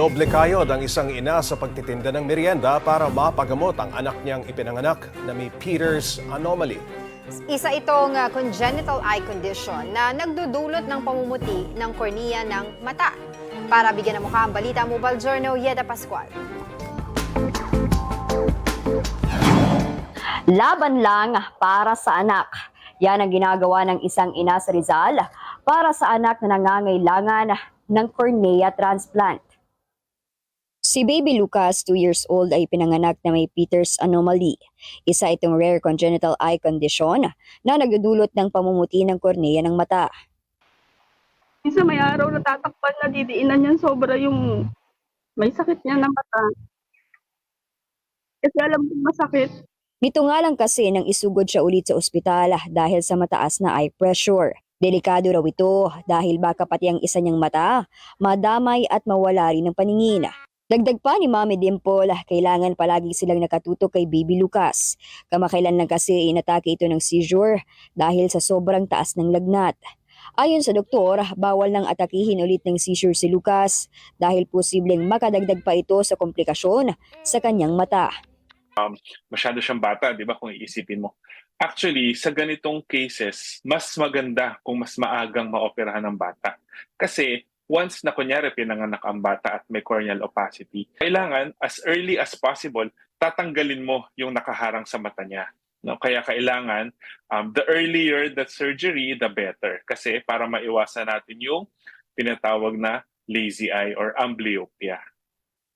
Doble kayod ang isang ina sa pagtitinda ng merienda para mapagamot ang anak niyang ipinanganak na may Peters anomaly. Isa itong uh, congenital eye condition na nagdudulot ng pamumuti ng kornea ng mata. Para bigyan ng mukha ang balita, Mobile Journal, Yeda Pascual. Laban lang para sa anak. Yan ang ginagawa ng isang ina sa Rizal para sa anak na nangangailangan ng cornea transplant. Si Baby Lucas, 2 years old, ay pinanganak na may Peters anomaly. Isa itong rare congenital eye condition na nagdudulot ng pamumuti ng kornea ng mata. Minsan may araw na tatakpan na didiinan niyan sobra yung may sakit niya ng mata. Kasi alam kong masakit. Nito nga lang kasi nang isugod siya ulit sa ospital dahil sa mataas na eye pressure. Delikado raw ito dahil baka pati ang isa niyang mata madamay at mawala rin ng paningin. Dagdag pa ni Mami Dimple, kailangan palagi silang nakatutok kay Baby Lucas. Kamakailan lang kasi inatake ito ng seizure dahil sa sobrang taas ng lagnat. Ayon sa doktor, bawal nang atakihin ulit ng seizure si Lucas dahil posibleng makadagdag pa ito sa komplikasyon sa kanyang mata. masyado siyang bata, di ba, kung iisipin mo. Actually, sa ganitong cases, mas maganda kung mas maagang maoperahan ng bata. Kasi once na kunyari pinanganak ang bata at may corneal opacity, kailangan as early as possible, tatanggalin mo yung nakaharang sa mata niya. No? Kaya kailangan, um, the earlier the surgery, the better. Kasi para maiwasan natin yung tinatawag na lazy eye or amblyopia.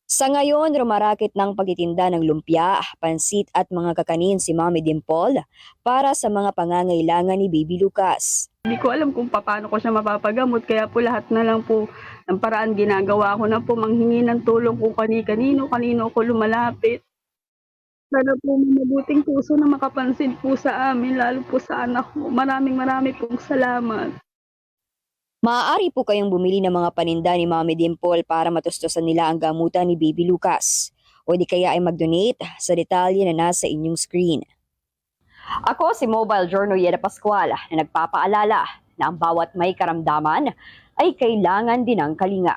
Sa ngayon, rumarakit ng pagtitinda ng lumpia, pansit at mga kakanin si Mami Dimple para sa mga pangangailangan ni Baby Lucas. Hindi ko alam kung paano ko siya mapapagamot. Kaya po lahat na lang po ng paraan ginagawa ko na po manghingi ng tulong kung kani-kanino, kanino ko lumalapit. Sana po may mabuting puso na makapansin po sa amin, lalo po sa anak ko. Maraming maraming pong salamat. Maaari po kayong bumili ng mga paninda ni Mami Dimple para matustusan nila ang gamutan ni Baby Lucas. O di kaya ay mag-donate sa detalye na nasa inyong screen. Ako si Mobile Journal Yeda Pascual na nagpapaalala na ang bawat may karamdaman ay kailangan din ng kalinga.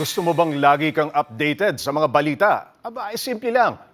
Gusto mo bang lagi kang updated sa mga balita? Aba, simple lang.